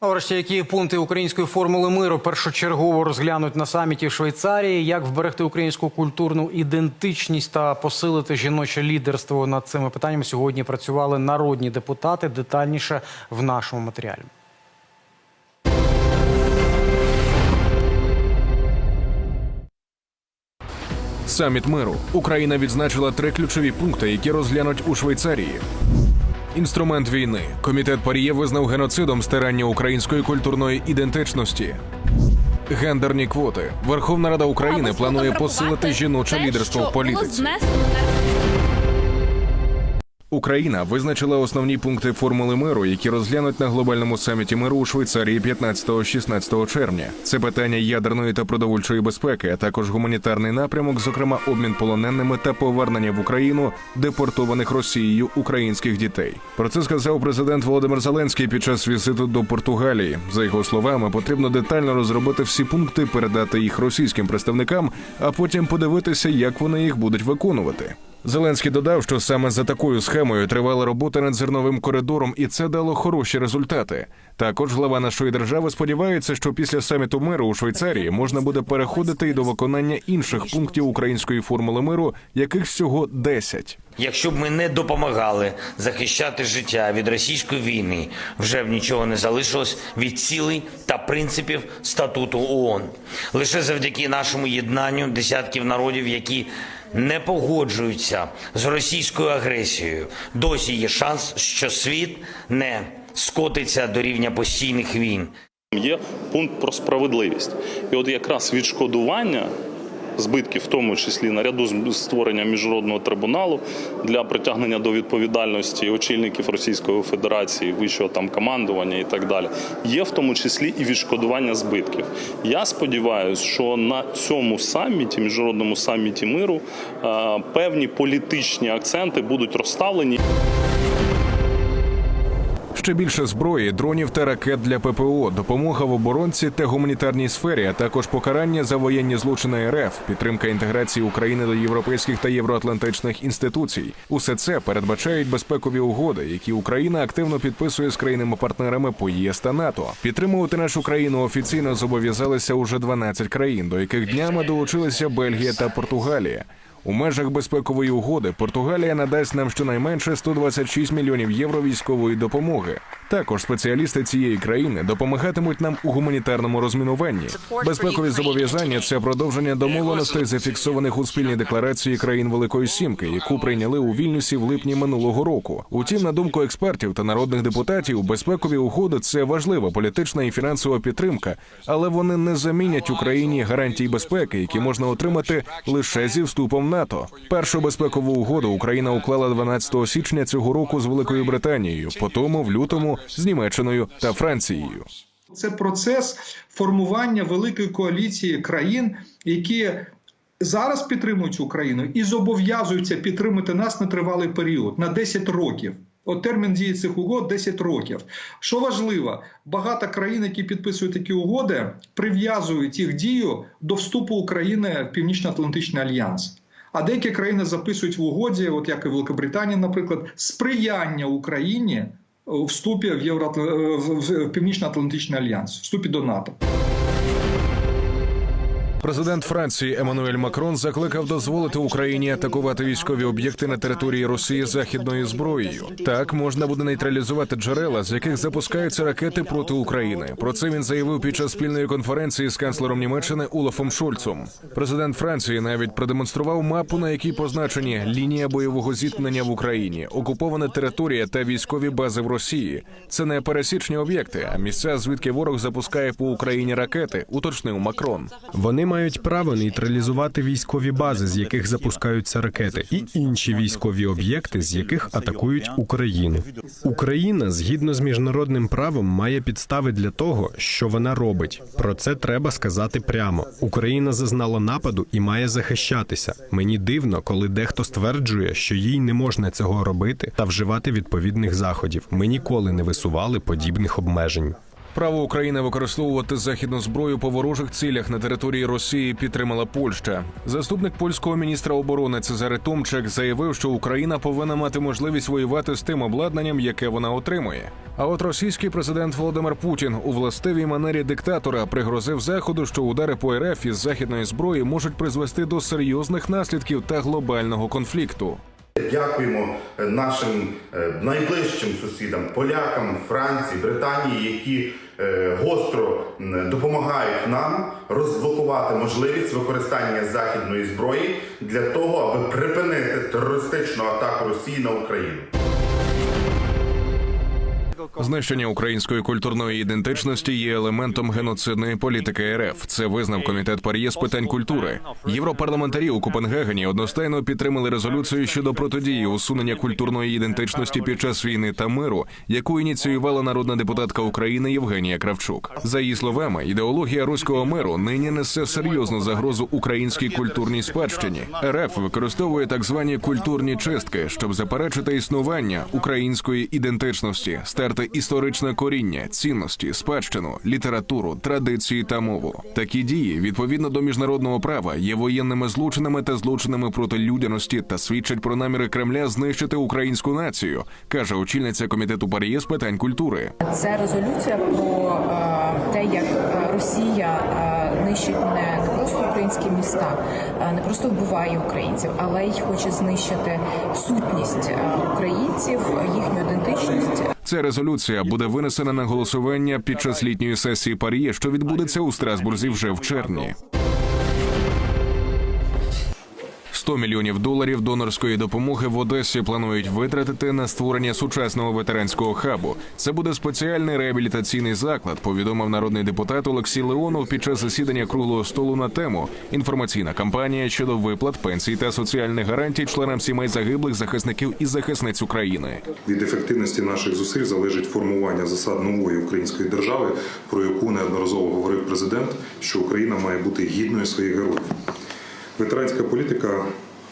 А Врешті, які пункти української формули миру першочергово розглянуть на саміті в Швейцарії, як вберегти українську культурну ідентичність та посилити жіноче лідерство над цими питаннями сьогодні працювали народні депутати. Детальніше в нашому матеріалі. Саміт миру. Україна відзначила три ключові пункти, які розглянуть у Швейцарії. Інструмент війни. Комітет Паріє визнав геноцидом стирання української культурної ідентичності. Гендерні квоти. Верховна Рада України планує посилити жіноче лідерство в політиці. Україна визначила основні пункти формули миру, які розглянуть на глобальному саміті миру у Швейцарії 15-16 червня. Це питання ядерної та продовольчої безпеки, а також гуманітарний напрямок, зокрема обмін полоненими та повернення в Україну депортованих Росією українських дітей. Про це сказав президент Володимир Зеленський під час візиту до Португалії. За його словами, потрібно детально розробити всі пункти, передати їх російським представникам, а потім подивитися, як вони їх будуть виконувати. Зеленський додав, що саме за такою схемою тривала робота над зерновим коридором, і це дало хороші результати. Також глава нашої держави сподівається, що після саміту миру у Швейцарії можна буде переходити і до виконання інших пунктів української формули миру, яких всього 10. Якщо б ми не допомагали захищати життя від російської війни, вже б нічого не залишилось від цілей та принципів статуту ООН. Лише завдяки нашому єднанню десятків народів, які не погоджуються з російською агресією, досі є шанс, що світ не скотиться до рівня постійних війн. Є пункт про справедливість. І от якраз відшкодування збитків, в тому числі наряду з створенням міжнародного трибуналу для притягнення до відповідальності очільників Російської Федерації, вищого там командування і так далі, є в тому числі і відшкодування збитків. Я сподіваюся, що на цьому саміті, міжнародному саміті миру, е, певні політичні акценти будуть розставлені. Ще більше зброї, дронів та ракет для ППО, допомога в оборонці та гуманітарній сфері, а також покарання за воєнні злочини РФ, підтримка інтеграції України до європейських та євроатлантичних інституцій. Усе це передбачають безпекові угоди, які Україна активно підписує з країнами-партнерами по ЄС та НАТО. Підтримувати нашу країну офіційно зобов'язалися уже 12 країн, до яких днями долучилися Бельгія та Португалія. У межах безпекової угоди Португалія надасть нам щонайменше 126 мільйонів євро військової допомоги. Також спеціалісти цієї країни допомагатимуть нам у гуманітарному розмінуванні. Безпекові зобов'язання це продовження домовленостей, зафіксованих у спільній декларації країн Великої Сімки, яку прийняли у Вільнюсі в липні минулого року. Утім, на думку експертів та народних депутатів, безпекові угоди це важлива політична і фінансова підтримка, але вони не замінять Україні гарантій безпеки, які можна отримати лише зі вступом в НАТО. Першу безпекову угоду Україна уклала 12 січня цього року з Великою Британією, потім в лютому з Німеччиною та Францією. Це процес формування великої коаліції країн, які зараз підтримують Україну і зобов'язуються підтримати нас на тривалий період на 10 років. От термін дії цих угод 10 років. Що важливо, багато країн, які підписують такі угоди, прив'язують їх дію до вступу України в Північно-Атлантичний альянс. А деякі країни записують в угоді, от як і Великобританія, наприклад, сприяння Україні вступі в Євро... в Північно-Атлантичний альянс, вступі до НАТО. Президент Франції Еммануель Макрон закликав дозволити Україні атакувати військові об'єкти на території Росії західною зброєю. Так можна буде нейтралізувати джерела, з яких запускаються ракети проти України. Про це він заявив під час спільної конференції з канцлером Німеччини Улафом Шольцом. Президент Франції навіть продемонстрував мапу, на якій позначені лінія бойового зіткнення в Україні, окупована територія та військові бази в Росії. Це не пересічні об'єкти, а місця, звідки ворог запускає по Україні ракети, уточнив Макрон. Вони мають право нейтралізувати військові бази, з яких запускаються ракети, і інші військові об'єкти, з яких атакують Україну. Україна згідно з міжнародним правом має підстави для того, що вона робить. Про це треба сказати прямо. Україна зазнала нападу і має захищатися. Мені дивно, коли дехто стверджує, що їй не можна цього робити та вживати відповідних заходів. Ми ніколи не висували подібних обмежень. Право України використовувати західну зброю по ворожих цілях на території Росії підтримала Польща. Заступник польського міністра оборони Цезари Томчек заявив, що Україна повинна мати можливість воювати з тим обладнанням, яке вона отримує. А от російський президент Володимир Путін у властивій манері диктатора пригрозив заходу, що удари по РФ із західної зброї можуть призвести до серйозних наслідків та глобального конфлікту. Дякуємо е, нашим е, найближчим сусідам, полякам, Франції, Британії, які е, гостро допомагають нам розблокувати можливість використання західної зброї для того, аби припинити терористичну атаку Росії на Україну. Знищення української культурної ідентичності є елементом геноцидної політики РФ. Це визнав комітет Пар'є з питань культури. Європарламентарі у Копенгагені одностайно підтримали резолюцію щодо протидії усунення культурної ідентичності під час війни та миру, яку ініціювала народна депутатка України Євгенія Кравчук. За її словами, ідеологія руського миру нині несе серйозну загрозу українській культурній спадщині. РФ використовує так звані культурні чистки, щоб заперечити існування української ідентичності, стерти історичне коріння, цінності, спадщину, літературу, традиції та мову. Такі дії відповідно до міжнародного права є воєнними злочинами та злочинами проти людяності та свідчать про наміри Кремля знищити українську націю, каже очільниця комітету Пар'є з питань культури. Це резолюція про е, те, як е, Росія е, нищить не, просто українські міста, не просто вбиває українців, але й хоче знищити сутність українців, їхню ідентичність. Ця резолюція буде винесена на голосування під час літньої сесії парі, що відбудеться у Страсбурзі вже в червні. 100 мільйонів доларів донорської допомоги в Одесі планують витратити на створення сучасного ветеранського хабу. Це буде спеціальний реабілітаційний заклад. Повідомив народний депутат Олексій Леонов під час засідання круглого столу на тему інформаційна кампанія щодо виплат пенсій та соціальних гарантій членам сімей загиблих захисників і захисниць України. Від ефективності наших зусиль залежить формування засад нової української держави, про яку неодноразово говорив президент, що Україна має бути гідною своїх героїв. Ветеранська політика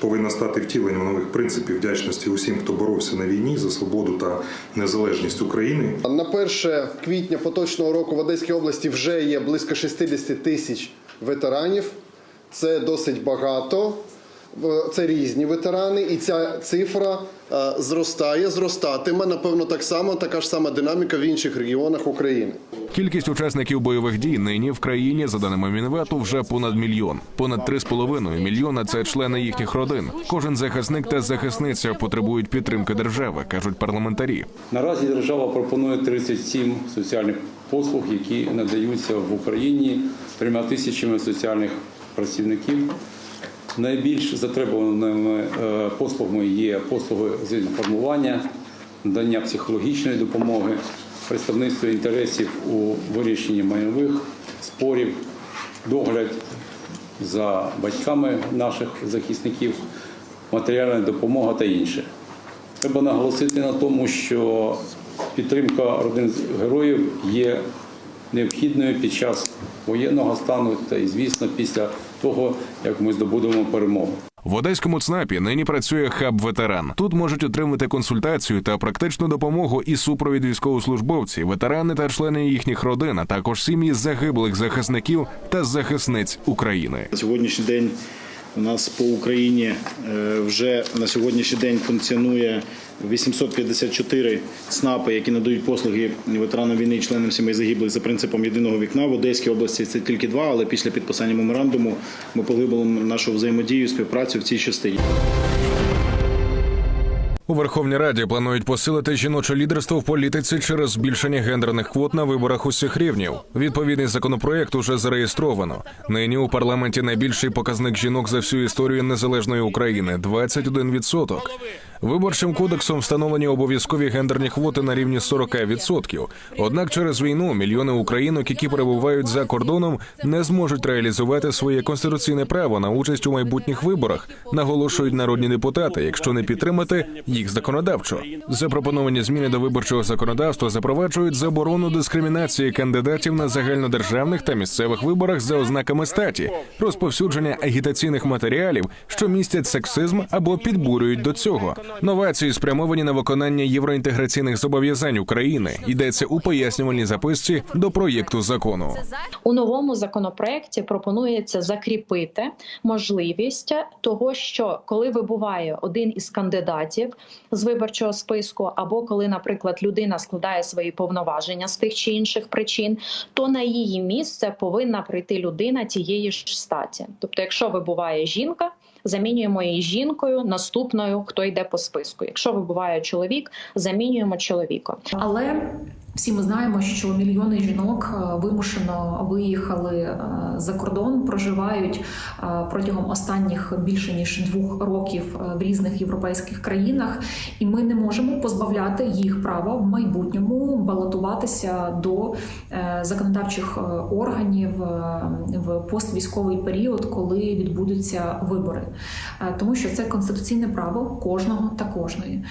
повинна стати втіленням нових принципів вдячності усім, хто боровся на війні за свободу та незалежність України. На 1 квітня поточного року в Одеській області вже є близько 60 тисяч ветеранів. Це досить багато. Це різні ветерани, і ця цифра е, зростає, зростатиме. Напевно, так само така ж сама динаміка в інших регіонах України. Кількість учасників бойових дій нині в країні, за даними Мінвету, вже понад мільйон. Понад 3,5 мільйона це члени їхніх родин. Кожен захисник та захисниця потребують підтримки держави, кажуть парламентарі. Наразі держава пропонує 37 соціальних послуг, які надаються в Україні трьома тисячами соціальних працівників. Найбільш затребуваними е, послугами є послуги з інформування, надання психологічної допомоги, представництво інтересів у вирішенні майнових спорів, догляд за батьками наших захисників, матеріальна допомога та інше. Треба наголосити на тому, що підтримка родин героїв є необхідною під час воєнного стану та звісно, після того, як ми здобудемо перемогу. В одеському ЦНАПі нині працює хаб ветеран. Тут можуть отримати консультацію та практичну допомогу і супровід військовослужбовці, ветерани та члени їхніх родин, а також сім'ї загиблих захисників та захисниць України. На сьогоднішній день у нас по Україні е, вже на сьогоднішній день функціонує 854 ЦНАПи, які надають послуги ветеранам війни і членам сімей загиблих за принципом єдиного вікна. В Одеській області це тільки два, але після підписання меморандуму ми поглибили нашу взаємодію співпрацю в цій частині. У Верховній Раді планують посилити жіноче лідерство в політиці через збільшення гендерних квот на виборах усіх рівнів. Відповідний законопроект уже зареєстровано. Нині у парламенті найбільший показник жінок за всю історію незалежної України 21%. Виборчим кодексом встановлені обов'язкові гендерні квоти на рівні 40%. Однак через війну мільйони українок, які перебувають за кордоном, не зможуть реалізувати своє конституційне право на участь у майбутніх виборах, наголошують народні депутати, якщо не підтримати їх законодавчо. Запропоновані зміни до виборчого законодавства запроваджують заборону дискримінації кандидатів на загальнодержавних та місцевих виборах за ознаками статі, розповсюдження агітаційних матеріалів, що містять сексизм або підбурюють до цього. Новації спрямовані на виконання євроінтеграційних зобов'язань України. Йдеться у пояснювальній записці до проєкту закону. У новому законопроекті пропонується закріпити можливість того, що коли вибуває один із кандидатів з виборчого списку, або коли, наприклад, людина складає свої повноваження з тих чи інших причин, то на її місце повинна прийти людина тієї ж статі. Тобто, якщо вибуває жінка. Замінюємо її жінкою наступною, хто йде по списку. Якщо вибуває чоловік, замінюємо чоловіком. Але всі ми знаємо, що мільйони жінок е, вимушено виїхали е, за кордон, проживають е, протягом останніх більше ніж двох років в різних європейських країнах, і ми не можемо позбавляти їх права в майбутньому балотуватися до законодавчих органів в поствійськовий період, коли відбудуться вибори, тому що це конституційне право кожного та кожної.